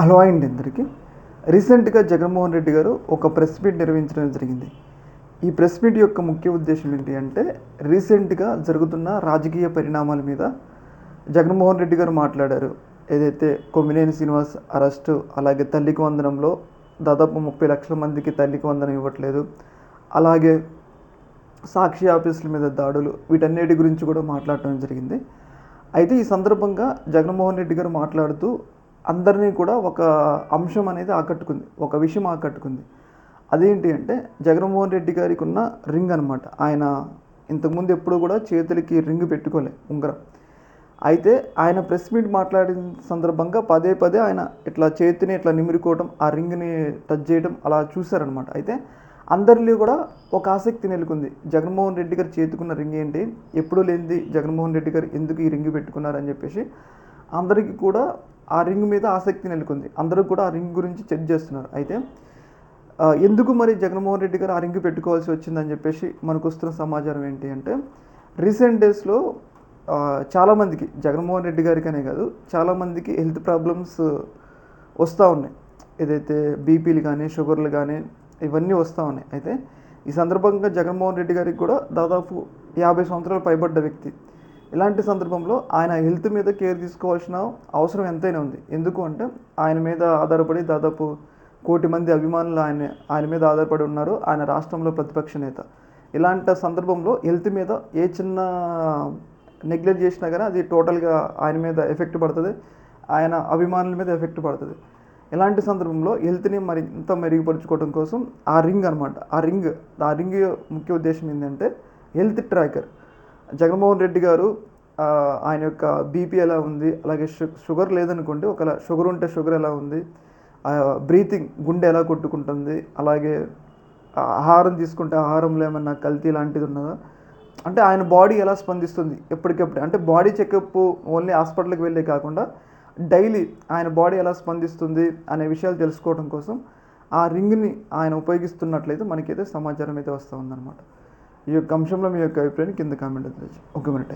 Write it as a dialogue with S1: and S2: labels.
S1: Hello అండి అందరికీ. రీసెంట్గా జగన్మోహన్ రెడ్డి గారు ఒక ప్రెస్ మీట్ నిర్వహించడం జరిగింది. ఈ ప్రెస్ మీట్ యొక్క ముఖ్య ఉద్దేశం ఏంటి అంటే రీసెంట్గా జరుగుతున్న రాజకీయ పరిణామాల మీద జగన్మోహన్ రెడ్డి గారు మాట్లాడారు. ఏదైతే కొమ్మినేని శ్రీనివాస్ అరెస్టు అలాగే తల్లికి వందనంలో దాదాపు ముప్పై లక్షల మందికి తల్లికి వందనం ఇవ్వట్లేదు. అలాగే సాక్షి ఆఫీసుల మీద దాడులు వీటన్నిటి గురించి కూడా మాట్లాడటం జరిగింది. అయితే ఈ సందర్భంగా జగన్మోహన్ రెడ్డి గారు మాట్లాడుతూ అందరినీ కూడా ఒక అంశం అనేది ఆకట్టుకుంది ఒక విషయం ఆకట్టుకుంది. అదేంటి అంటే జగన్మోహన్ రెడ్డి గారికి ఉన్న రింగ్ అనమాట ఆయన ఇంతకుముందు ఎప్పుడు కూడా చేతులకి రింగ్ పెట్టుకోలే ఉంగరం. అయితే ఆయన ప్రెస్ మీట్ మాట్లాడిన సందర్భంగా పదే పదే ఆయన ఇట్లా చేతిని ఇట్లా నిమిరుకోవడం ఆ రింగ్ని టచ్ చేయడం అలా చూశారనమాట అయితే అందరిలో కూడా ఒక ఆసక్తి నెలకొంది. జగన్మోహన్ రెడ్డి గారు చేతుకున్న రింగ్ ఏంటి? ఎప్పుడూ లేనిది జగన్మోహన్ రెడ్డి గారు ఎందుకు ఈ రింగ్ పెట్టుకున్నారని చెప్పేసి అందరికీ కూడా ఆ రింగ్ మీద ఆసక్తి నెలకొంది. అందరూ కూడా ఆ రింగ్ గురించి చెక్ చేస్తున్నారు. అయితే ఎందుకు మరి జగన్మోహన్ రెడ్డి గారు ఆ రింగ్ పెట్టుకోవాల్సి వచ్చిందని చెప్పేసి మనకు వస్తున్న సమాచారం ఏంటి అంటే రీసెంట్ డేస్లో చాలామందికి జగన్మోహన్ రెడ్డి గారికి అనే కాదు చాలామందికి హెల్త్ ప్రాబ్లమ్స్ వస్తూ ఉన్నాయి. ఏదైతే బీపీలు కానీ షుగర్లు కానీ ఇవన్నీ వస్తూ ఉన్నాయి. అయితే ఈ సందర్భంగా జగన్మోహన్ రెడ్డి గారికి కూడా దాదాపు యాభై సంవత్సరాలు పైబడ్డ వ్యక్తి. ఇలాంటి సందర్భంలో ఆయన హెల్త్ మీద కేర్ తీసుకోవాల్సిన అవసరం ఎంతైనా ఉంది. ఎందుకు అంటే ఆయన మీద ఆధారపడి దాదాపు కోటి మంది అభిమానులు ఆయన ఆయన మీద ఆధారపడి ఉన్నారు. ఆయన రాష్ట్రంలో ప్రతిపక్ష నేత. ఇలాంటి సందర్భంలో హెల్త్ మీద ఏ చిన్న నెగ్లెక్ట్ చేసినా కానీ అది టోటల్గా ఆయన మీద ఎఫెక్ట్ పడుతుంది. ఆయన అభిమానుల మీద ఎఫెక్ట్ పడుతుంది. ఇలాంటి సందర్భంలో హెల్త్ని మరింత మెరుగుపరుచుకోవడం కోసం ఆ రింగ్ అనమాట ఆ రింగ్ ఆ రింగ్ ముఖ్య ఉద్దేశం ఏంటంటే హెల్త్ ట్రాకర్. జగన్మోహన్ రెడ్డి గారు ఆయన యొక్క బీపీ ఎలా ఉంది అలాగే షుగర్ లేదనుకోండి ఒకవేళ షుగర్ ఉంటే షుగర్ ఎలా ఉంది బ్రీతింగ్ గుండె ఎలా కొట్టుకుంటుంది అలాగే ఆహారం తీసుకుంటే ఆహారంలో ఏమన్నా కల్తీ లాంటిది ఉన్నదా? అంటే ఆయన బాడీ ఎలా స్పందిస్తుంది ఎప్పటికప్పుడు? అంటే బాడీ చెకప్ ఓన్లీ హాస్పిటల్కి వెళ్ళే కాకుండా డైలీ ఆయన బాడీ ఎలా స్పందిస్తుంది అనే విషయాలు తెలుసుకోవడం కోసం ఆ రింగ్ని ఆయన ఉపయోగిస్తున్నట్లయితే మనకైతే సమాచారం అయితే వస్తూ ఉందన్నమాట. ఈ యొక్క అంశంలో మీ యొక్క అభిప్రాయాన్ని కింద కామెంట్ ఓకే ఒక మినిట్